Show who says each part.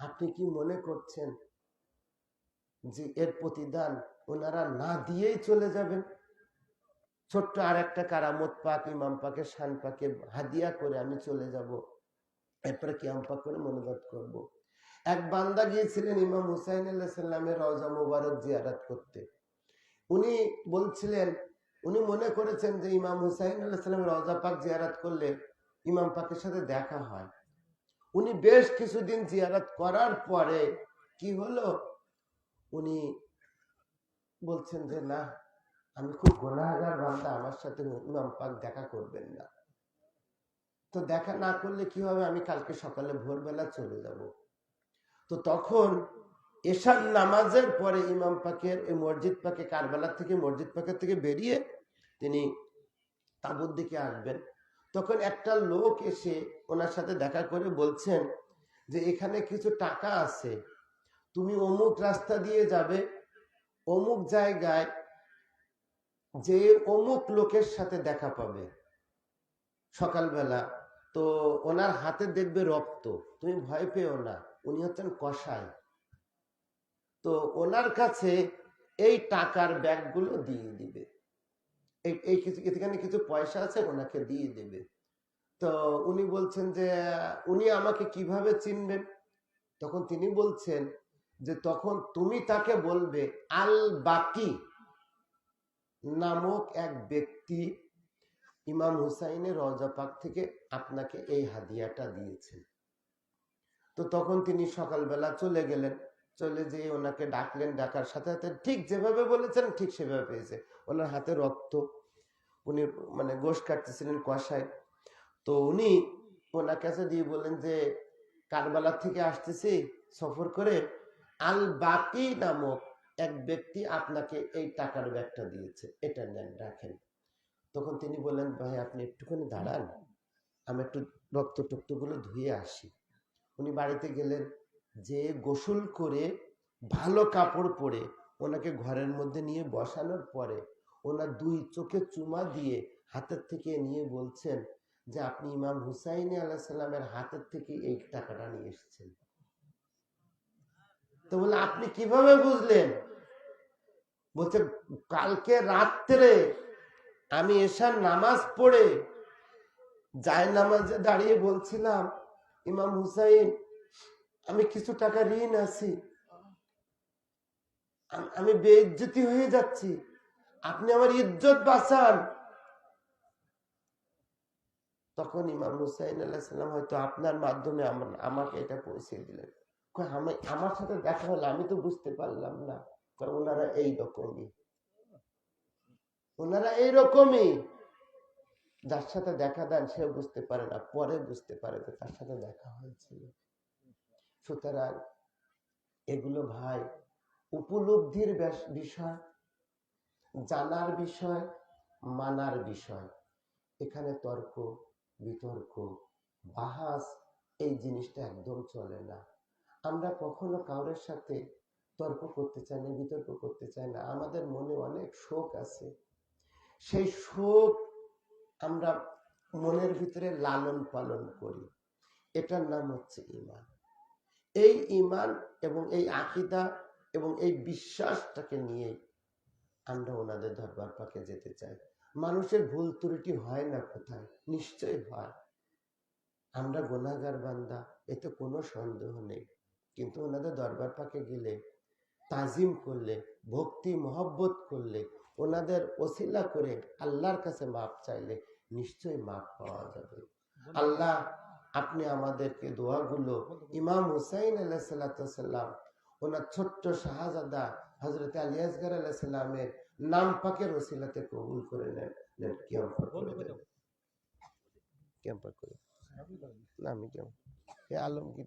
Speaker 1: আপনি কি মনে করছেন যে এর প্রতিদান ওনারা না দিয়েই চলে যাবেন? ছোট্ট আর একটা কারামত পাক, ইমাম পাকে শান পাকে হাদিয়া করে আমি চলে যাব। এরপরে কিয়াম পাক করে মনোজাত করব। এক বান্দা গিয়েছিলেন ইমাম হুসাইন আল্লাহ সাল্লামের রওজা মুবারক জিয়ারাত করতে। উনি বলছিলেন, উনি মনে করেছেন যে ইমাম হুসাইন আল্লাহ সাল্লামের রওজা পাক জিয়ারাত করলে ইমাম পাকের সাথে দেখা হয়। উনি বেশ কিছুদিন জিয়ারাত করার পরে কি হলো? উনি বলছেন যে, না, আমি খুব গোনাগার বান্দা, আমার সাথে ইমাম পাক দেখা করবেন না। তো দেখা না করলে কি হবে? আমি কালকে সকালে ভোরবেলা চলে যাব। তো তখন এশার নামাজের পরে ইমাম পাকের এই মসজিদ পাকে, কারবালার থেকে মসজিদ পাকের থেকে বেরিয়ে তিনি তাবুর দিকে আসবেন। তখন একটা লোক এসে ওনার সাথে দেখা করে বলছেন যে, এখানে কিছু টাকা আছে। তুমি অমুক রাস্তা দিয়ে যাবে, অমুক জায়গায় যে অমুক লোকের সাথে দেখা পাবে। সকালবেলা তো ওনার হাতে দেখবে রক্ত। তুমি ভয় পেও না, উনি হচ্ছেন কষাই তো ওনার কাছে এই টাকার ব্যাগগুলো দিয়ে দিবে। এই কিছু, এখানে কিছু পয়সা আছে ওনাকে দিয়ে দেবে। তো উনি বলছেন যে, উনি আমাকে কীভাবে চিনবেন? তখন তিনি বলছেন যে, তখন তুমি তাকে বলবে আল বাকি নামক এক ব্যক্তি ইমাম হুসাইনের রওজা পাক থেকে আপনাকে এই হাদিয়াটা দিয়েছেন। তো তখন তিনি সকালবেলা চলে গেলেন। চলে যেয়ে ওনাকে ডাকলেন, ডাকার সাথে সাথে ঠিক যেভাবে বলেছেন, ঠিক সেভাবে পেয়েছে। ওনার হাতে রক্ত, উনি মানে গোশ কাটতেছিলেন কষায় তো উনি ওনার কাছে দিয়ে বললেন যে কারবালা থেকে আসতেছি সফর করে, আল বাকি নামক এক ব্যক্তি আপনাকে এই টাকার ব্যাগটা দিয়েছে, এটা নেন, রাখেন। তখন তিনি বললেন, ভাই, আপনি একটুখানি দাঁড়ান, আমি একটু রক্ত টক্তগুলো ধুয়ে আসি। উনি বাড়িতে গেলেন যে গোসল করে ভালো কাপড় পরে ওনাকে ঘরের মধ্যে নিয়ে বসানোর পরে ওনার দুই চোখে চুমা দিয়ে হাতের থেকে নিয়ে বলছেন যে, আপনি ইমাম হুসাইন আল্লাহ সাল্লামের হাতের থেকে এই টাকাটা নিয়ে এসেছেন। তো বলে, আপনি কীভাবে বুঝলেন? বলছে কালকে রাত্রে আমি এসার নামাজ পড়ে যায় নামাজে দাঁড়িয়ে বলছিলাম, ইমাম হুসাইন আমি কিছু টাকা ঋণ আছি। আম- বেইজ্জতি হয়ে যাচ্ছি। আপনি আমার ইজ্জত বাঁচান। তখন ইমাম হুসাইন আল্লাহ হয়তো আপনার মাধ্যমে আমাকে এটা পৌঁছে দিলেন। আমি, আমার সাথে দেখা হলো, আমি তো বুঝতে পারলাম না। ওনারা এই রকমই। ওনারা এই রকমই। যার সাথে দেখা দেন সে বুঝতে পারে না, পরে বুঝতে পারে যে তার সাথে দেখা হয়েছিল। সুতরাং এগুলো ভাই উপলব্ধির বিষয়, জানার বিষয়, মানার বিষয়। এখানে তর্ক, বিতর্ক, বাহাস, এই জিনিসটা একদম চলে না। আমরা কখনো কারোর সাথে তর্ক করতে চাই না, বিতর্ক করতে চাই না। আমাদের মনে অনেক শোক আছে। সেই শোক আমরা মনের ভিতরে লালন পালন করি। এটার নাম হচ্ছে ইমান এই ইমান এবং এই আকিদা এবং এই বিশ্বাসটাকে নিয়েই আমরা ওনাদের দরবার পাকে যেতে চাই। মানুষের ভুল ত্রুটি হয় না কোথায়? নিশ্চয় হয়। আমরা গোনাগার বান্দা এতে কোনো সন্দেহ নেই। কিন্তু ওনাদের দরবার পাকে গেলে তাজিম করলে ভক্তি মহব্বত করলে ওনাদের ওসিলা করে আল্লাহর কাছে মাপ চাইলে নিশ্চয়ই মাপ পাওয়া যাবে। আল্লাহ আপনি আমাদেরকে দোয়াগুলো ইমাম হুসাইন আল্লাহ সাল্লাম ওনার ছোট্ট শাহজাদা হজরত আলী আসগর আল্লাহ সাল্লামের নাম পাকের ওসিলাতে কবুল করে নেন। করে না আমি কেমন আলমগীর